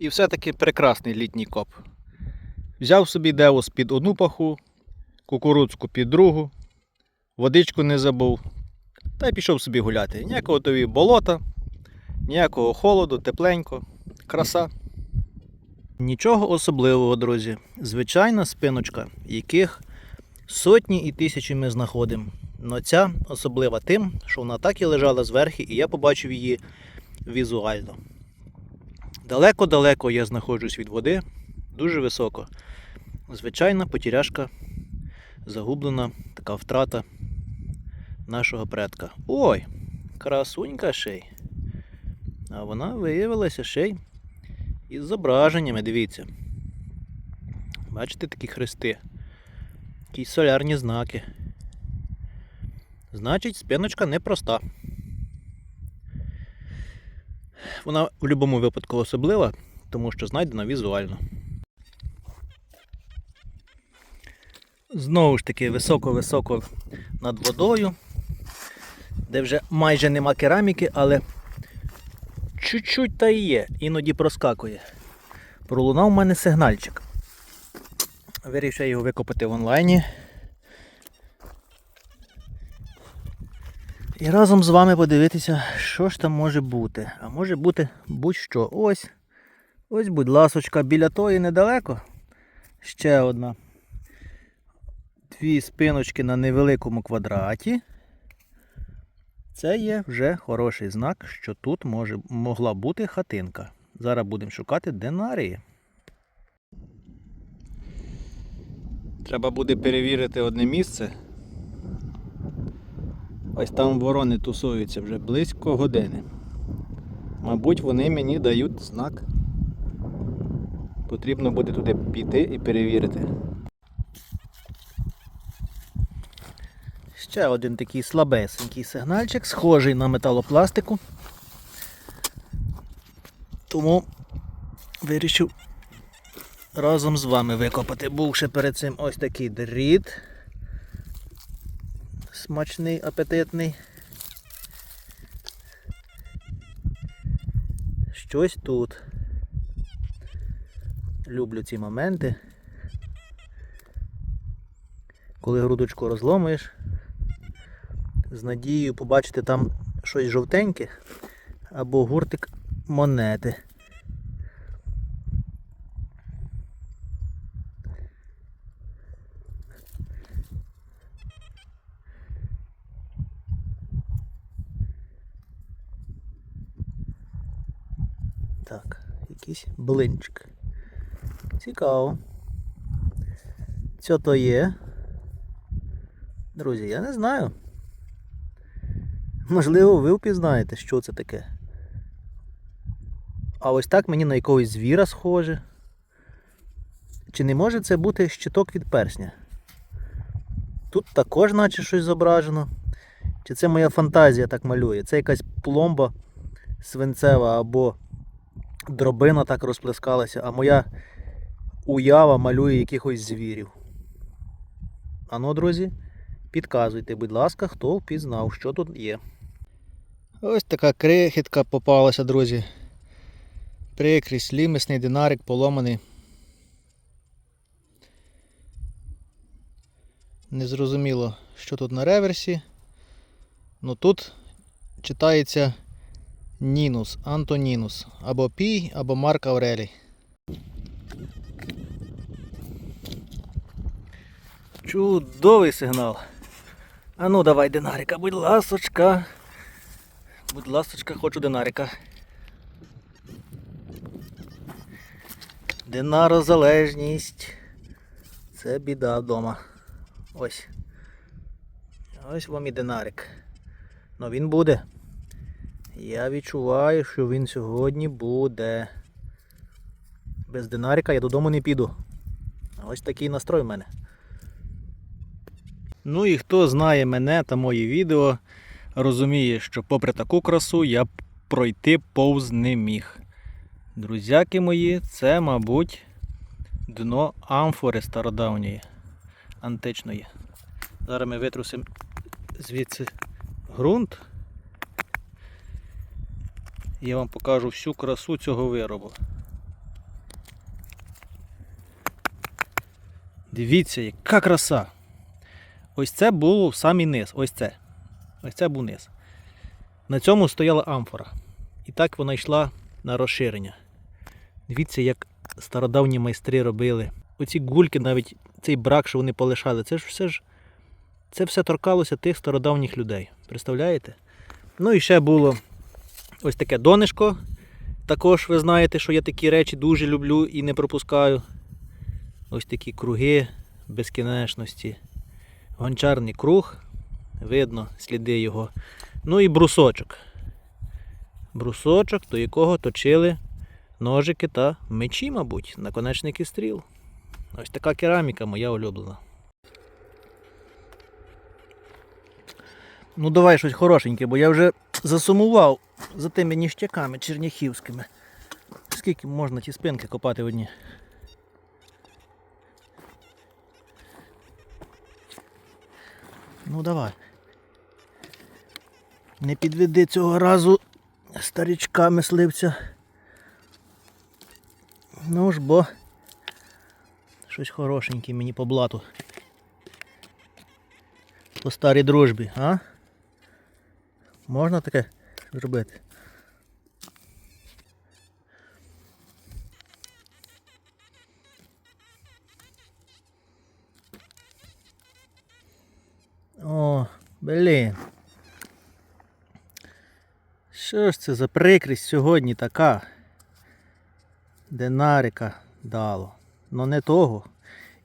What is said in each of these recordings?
І все-таки прекрасний літній коп. Взяв собі девус під одну паху, кукурудзку під другу, водичку не забув. Та й пішов собі гуляти. Ніякого тобі болота, ніякого холоду, тепленько, краса. Нічого особливого, друзі. Звичайна спиночка, яких сотні і тисячі ми знаходимо. Но ця особлива тим, що вона так і лежала зверху, і я побачив її візуально. Далеко-далеко я знаходжусь від води, дуже високо. Звичайна потіряшка, загублена така втрата нашого предка. Ой, красунька ще. А вона виявилася ще із зображеннями, дивіться. Бачите такі хрести? Якісь солярні знаки. Значить, спиночка непроста. Вона в будь-якому випадку особлива, тому що знайдена візуально. Знову ж таки, високо-високо над водою, де вже майже нема кераміки, але чуть-чуть та і є, іноді проскакує. Пролунав у мене сигнальчик. Вирішив його викопати в онлайні. І разом з вами подивитися, що ж там може бути. А може бути будь-що. Ось. Ось, будь ласочка, біля тої недалеко. Ще одна. Дві спиночки на невеликому квадраті. Це є вже хороший знак, що тут може, могла бути хатинка. Зараз будемо шукати динарії. Треба буде перевірити одне місце. Ось там ворони тусуються вже близько години. Мабуть, вони мені дають знак. Потрібно буде туди піти і перевірити. Ще один такий слабесенький сигнальчик, схожий на металопластику. Тому вирішив разом з вами викопати. Був ще перед цим ось такий дріт. Смачний, апетитний. Щось тут. Люблю ці моменти. Коли грудочку розломуєш, з надією побачити там щось жовтеньке або гуртик монети. Так, якийсь блинчик. Цікаво. Що то є? Друзі, я не знаю. Можливо, ви впізнаєте, що це таке. А ось так мені на якогось звіра схоже. Чи не може це бути щиток від персня? Тут також наче щось зображено. Чи це моя фантазія так малює? Це якась пломба свинцева або дробина так розплескалася, а моя уява малює якихось звірів. Ано, друзі, підказуйте, будь ласка, хто впізнав, що тут є. Ось така крихітка попалася, друзі. Прикрість, лімісний динарик поломаний. Незрозуміло, що тут на реверсі. Ну тут читається Нінус, Антонінус. Або Пій, або Марк Аврелій. Чудовий сигнал. А ну давай динарика, будь ласочка. Будь ласочка, хочу динарика. Динарозалежність. Це біда вдома. Ось. Ось вам і динарик. Ну він буде. Я відчуваю, що він сьогодні буде. Без динарика я додому не піду. Ось такий настрой в мене. Ну і хто знає мене та мої відео, розуміє, що попри таку красу я пройти повз не міг. Друзяки мої, це, мабуть, дно амфори стародавньої, античної. Зараз ми витрусимо звідси ґрунт я вам покажу всю красу цього виробу. Дивіться, яка краса! Ось це був самий низ. Ось це. Ось це був низ. На цьому стояла амфора. І так вона йшла на розширення. Дивіться, як стародавні майстри робили. Оці гульки, навіть цей брак, що вони полишали, це ж все ж це все торкалося тих стародавніх людей. Представляєте? Ну і ще було ось таке донишко. Також ви знаєте, що я такі речі дуже люблю і не пропускаю. Ось такі круги безкінечності. Гончарний круг. Видно сліди його. Ну і брусочок. Брусочок, до якого точили ножики та мечі, мабуть, наконечники стріл. Ось така кераміка моя улюблена. Ну давай щось хорошеньке, бо я вже засумував за тими ніштяками черняхівськими. Скільки можна ті спинки копати в одні? Ну давай. Не підведи цього разу старічка мисливця. Ну ж бо щось хорошеньке мені по блату. По старій дружбі, а? Можна таке зробити? О, блін. Що ж це за прикрість сьогодні така? Динарика дало. Ну не того.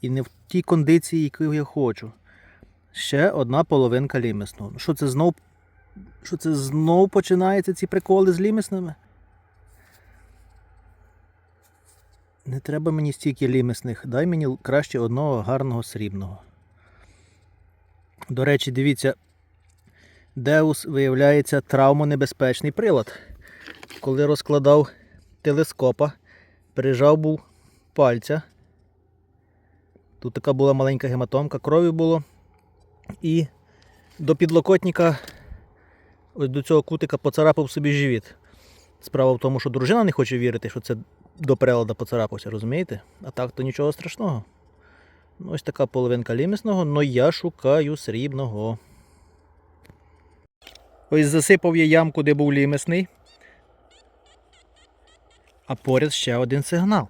І не в тій кондиції, яку я хочу. Ще одна половинка лімесного. Ну що це знов. Що це знов починаються ці приколи з лімесними? Не треба мені стільки лімесних. Дай мені краще одного гарного срібного. До речі, дивіться, Деус виявляється травмонебезпечний прилад. Коли розкладав телескопа, прижав був пальця. Тут така була маленька гематомка, крові було. І до підлокотника, ось до цього кутика поцарапав собі живіт. Справа в тому, що дружина не хоче вірити, що це до прилада поцарапався, розумієте? А так то нічого страшного. Ну, Ось така половинка лімісного, але я шукаю срібного. Ось засипав я ямку, де був лімісний. А поряд ще один сигнал.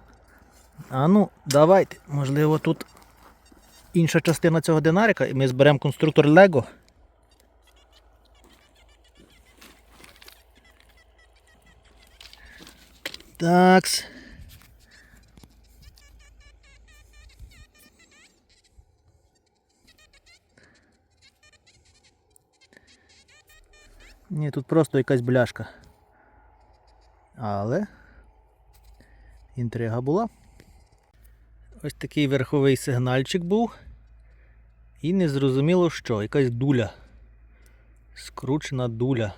А ну, давайте. Можливо, тут інша частина цього динарика, і ми зберемо конструктор Лего. Такс. Ні, тут просто якась бляшка. Але інтрига була. Ось такий верховий сигнальчик був. І не зрозуміло що, якась дуля. Скручена дуля.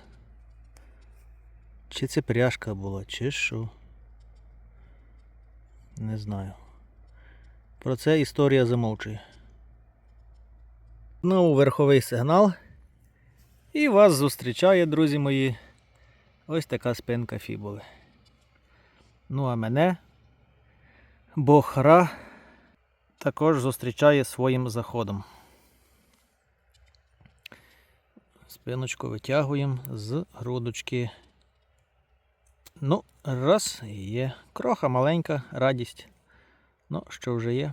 Чи це пряжка була, чи що. Не знаю. Про це історія замовчує. Знову верховий сигнал. І вас зустрічає, друзі мої, ось така спинка фібули. Ну а мене Бохра також зустрічає своїм заходом. Спиночку витягуємо з грудочки. Ну, раз, є. Кроха маленька, радість. Ну, що вже є.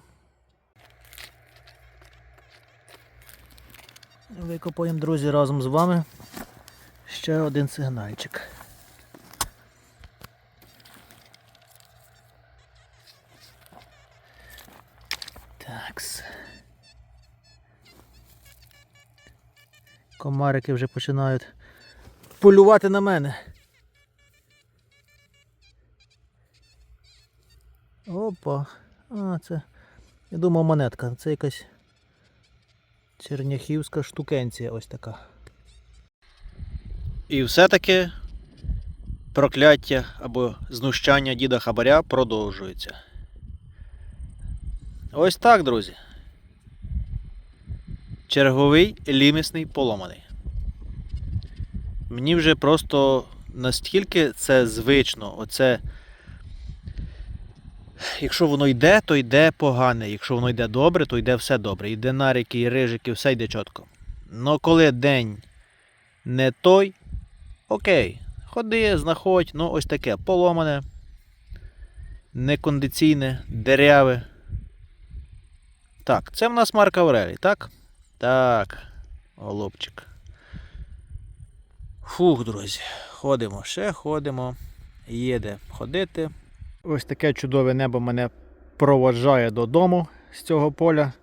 Викопаємо, друзі, разом з вами ще один сигнальчик. Такс. Комарики вже починають полювати на мене. Опа. А, це. Я думав монетка. Це якась черняхівська штукенція ось така. І все-таки прокляття або знущання діда Хабаря продовжується. Ось так, друзі. Черговий лімісний поломаний. Мені вже просто настільки це звично, оце Якщо воно йде, то йде погане. Якщо воно йде добре, то йде все добре. І динарики, і рижики, все йде чітко. Но коли день не той, окей, ходи, знаходь, ну ось таке поломане, некондиційне, деряве. Так, це в нас Марк Аврелій, так? Так, голубчик. Фух, друзі, ходимо, ще ходимо. Є де ходити. Ось таке чудове небо мене проводжає додому з цього поля,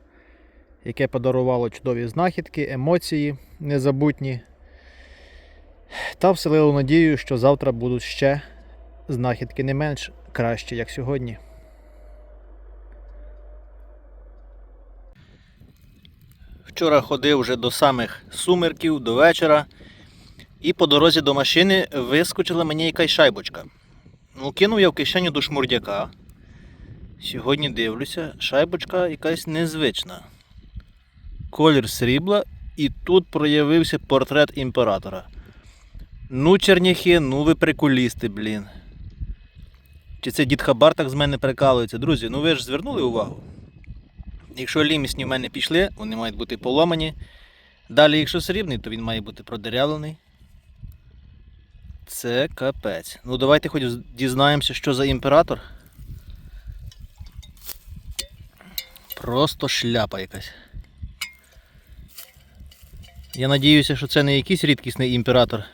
яке подарувало чудові знахідки, емоції незабутні. Та вселило надію, що завтра будуть ще знахідки не менш кращі, як сьогодні. Вчора ходив вже до самих сумерків, до вечора. І по дорозі до машини вискочила мені якась шайбочка. Ну, кинув я в кишеню до шмурдяка. Сьогодні дивлюся, шайбочка якась незвична. Колір срібла, і тут проявився портрет імператора. Ну, черняхи, ну ви прикулісти, блін. Чи це дід Хабар так з мене прикалується? Друзі, ну ви ж звернули увагу. Якщо лімісні в мене пішли, вони мають бути поломані. Далі, якщо срібний, то він має бути продерявлений. Це капець. Ну давайте хоч дізнаємося, що за імператор. Просто шляпа якась. Я надіюся, що це не якийсь рідкісний імператор.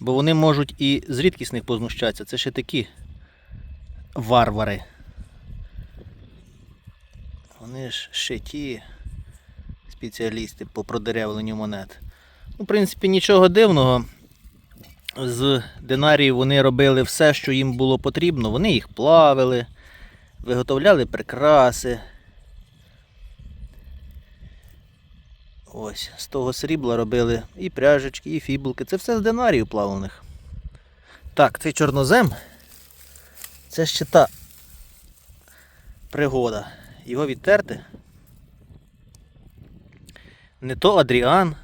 Бо вони можуть і з рідкісних познущатися. Це ще такі варвари. Вони ж ще ті спеціалісти по продеревленню монет. Ну, в принципі, нічого дивного. З динаріїв вони робили все, що їм було потрібно. Вони їх плавили, виготовляли прикраси. Ось, з того срібла робили і пряжечки, і фібулки. Це все з динаріїв плавлених. Так, цей чорнозем. Це ще та пригода. Його відтерти. Не то Адріан.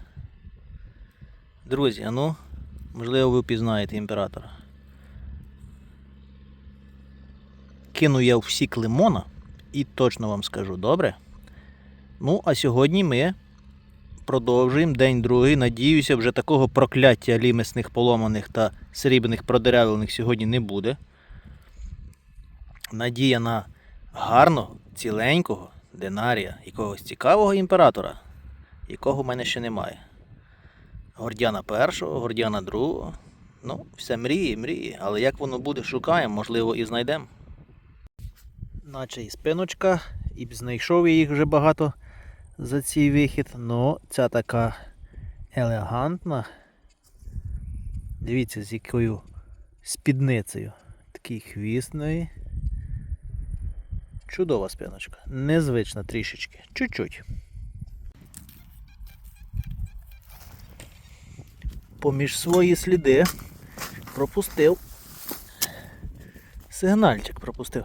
Друзі, ну, можливо, ви впізнаєте імператора. Кину я в сік лимона і точно вам скажу, добре? Ну, а сьогодні ми продовжуємо день другий. Надіюся, вже такого прокляття лімесних поломаних та срібних продеревлених сьогодні не буде. Надія на гарного, ціленького динарія, якогось цікавого імператора, якого в мене ще немає. Гордіана першого, Гордіана другого. Ну, все мрії, мрії, але як воно буде, шукаємо, можливо, і знайдемо. Наче і спиночка, і знайшов я їх вже багато за цей вихід, але ця така елегантна. Дивіться, з якою спідницею. Такий хвіст в неї. Чудова спиночка. Незвична трішечки. Чуть-чуть. Поміж свої сліди пропустив. Сигнальчик пропустив.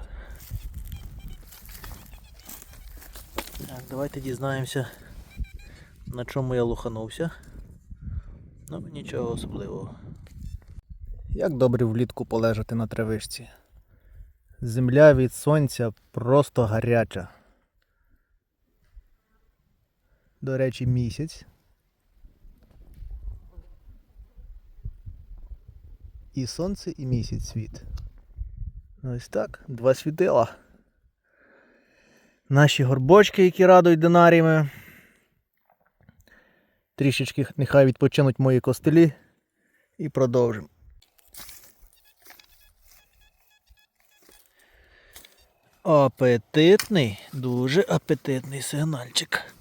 Так, давайте дізнаємося, на чому я луханувся. Ну, нічого особливого. Як добре влітку полежати на травишці. Земля від сонця просто гаряча. До речі, місяць. І сонце, і місяць світ. Ось так, два світила. Наші горбочки, які радують динаріями. Трішечки нехай відпочинуть мої костелі. І продовжимо. Апетитний, дуже апетитний сигнальчик.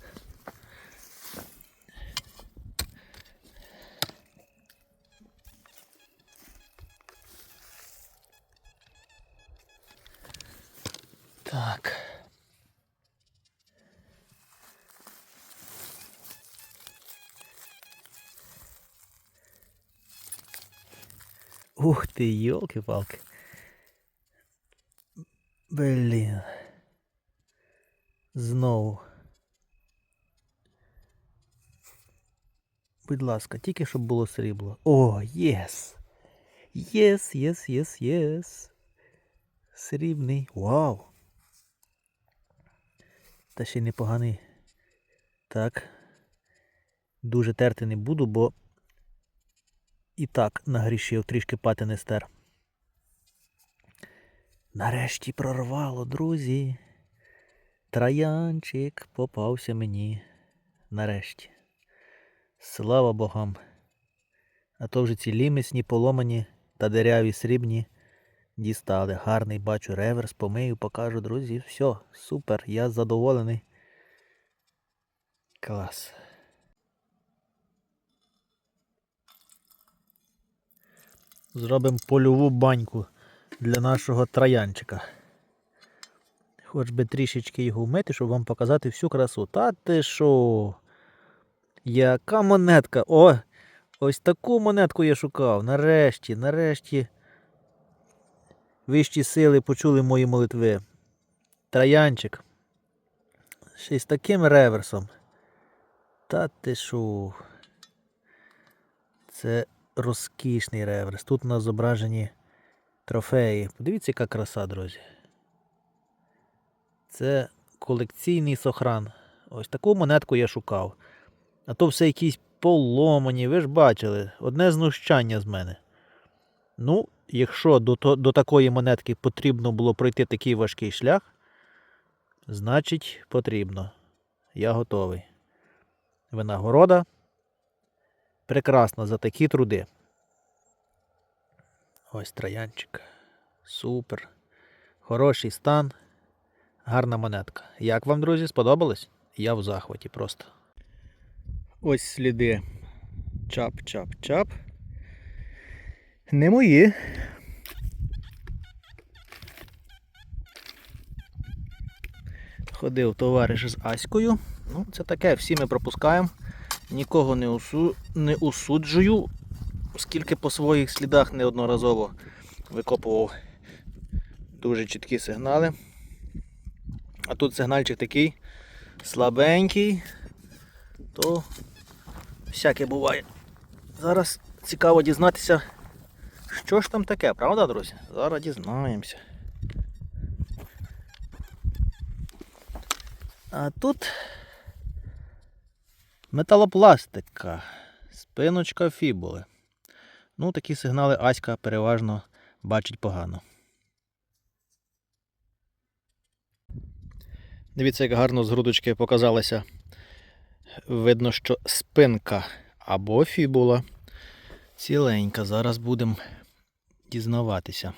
Так. Ух ти, йолки-палки. Блін. Знову. Будь ласка, тільки щоб було срібло. О, єс! Єс, єс, єс, єс. Срібний. Вау! Та ще й непоганий. Так. Дуже терти не буду, бо і так нагрішив трішки пати не стер. Нарешті прорвало, друзі. Троянчик попався мені. Нарешті. Слава богам. А то вже ці лімісні, поломані та деряві срібні дістали. Гарний бачу реверс, помию, покажу, друзі. Все, супер, я задоволений. Клас. Зробимо польову баньку для нашого троянчика. Хоч би трішечки його вмити, щоб вам показати всю красу. Та ти що? Яка монетка? О! Ось таку монетку я шукав. Нарешті, нарешті. Вищі сили почули мої молитви. Троянчик. Ще й з таким реверсом. Та ти що? Це розкішний реверс. Тут у нас зображені трофеї. Подивіться, яка краса, друзі. Це колекційний сохран. Ось таку монетку я шукав. А то все якісь поломані, ви ж бачили, одне знущання з мене. Ну, якщо до, до такої монетки потрібно було пройти такий важкий шлях, значить потрібно. Я готовий. Винагорода прекрасна за такі труди. Ось троянчик. Супер. Хороший стан. Гарна монетка. Як вам, друзі, сподобалось? Я в захваті просто. Ось сліди. Чап-чап-чап. Не мої. Ходив товариш з Аською. Ну, це таке, всі ми пропускаємо. Нікого не, усу... не усуджую, оскільки по своїх слідах неодноразово викопував дуже чіткі сигнали. А тут сигнальчик такий слабенький, то всяке буває. Зараз цікаво дізнатися, що ж там таке, правда, друзі? Зараз дізнаємося. А тут металопластика, спиночка фібули. Ну, такі сигнали Аська переважно бачить погано. Дивіться, як гарно з грудочки показалася. Видно, що спинка або фібула ціленька. Зараз будемо дізнаватися.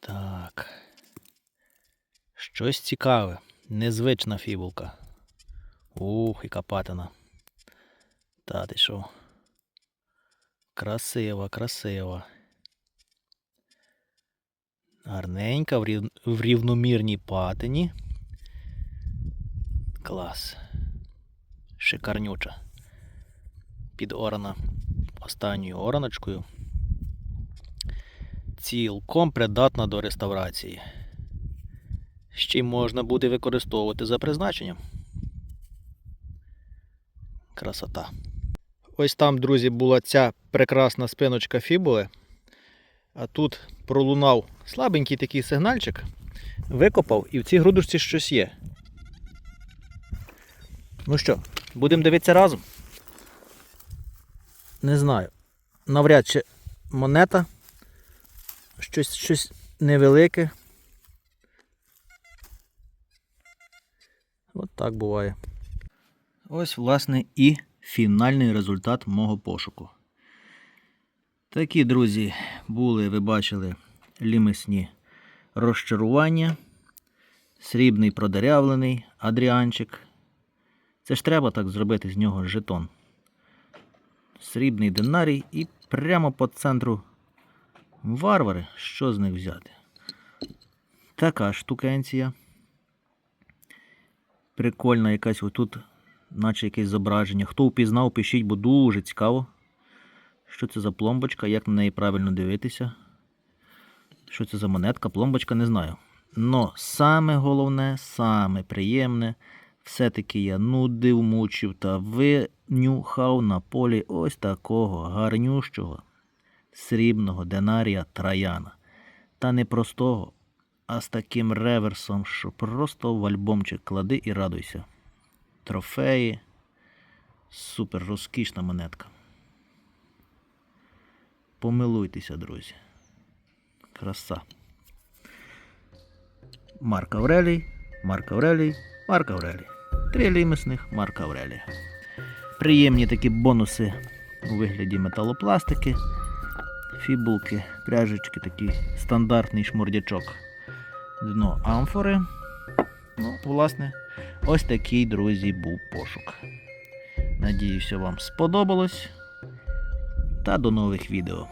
Так. Щось цікаве. Незвична фібулка. Ух, яка патина. Та ти що? Красива, красива. Гарненька в рівномірній патині. Клас. Шикарнюча. Підорана останньою ораночкою. Цілком придатна до реставрації. Ще й можна буде використовувати за призначенням. Красота. Ось там, друзі, була ця прекрасна спиночка фібули. А тут пролунав слабенький такий сигнальчик. Викопав і в цій грудочці щось є. Ну що, будемо дивитися разом? Не знаю. Навряд чи монета. Щось, щось невелике. От так буває. Ось, власне, і фінальний результат мого пошуку. Такі, друзі, були, ви бачили, лімесні розчарування. Срібний продерявлений адріанчик. Це ж треба так зробити з нього жетон. Срібний динарій і прямо по центру варвари. Що з них взяти? Така штукенція. Прикольна якась отут, наче якесь зображення. Хто впізнав, пишіть, бо дуже цікаво. Що це за пломбочка, як на неї правильно дивитися? Що це за монетка? Пломбочка не знаю. Но саме головне, саме приємне, все-таки я нудив, мучив та винюхав на полі ось такого гарнющого срібного динарія Траяна. Та не простого, а з таким реверсом, що просто в альбомчик клади і радуйся. Трофеї. Супер розкішна монетка. Помилуйтеся, друзі. Краса. Марк Аврелій, Марк Аврелій, Марк Аврелій. Три лімісних Марк Аврелія. Приємні такі бонуси у вигляді металопластики, фібулки, пряжечки, такий стандартний шмурдячок. Дно амфори. Ну, власне, ось такий, друзі, був пошук. Надіюся, вам сподобалось. Та до нових відео.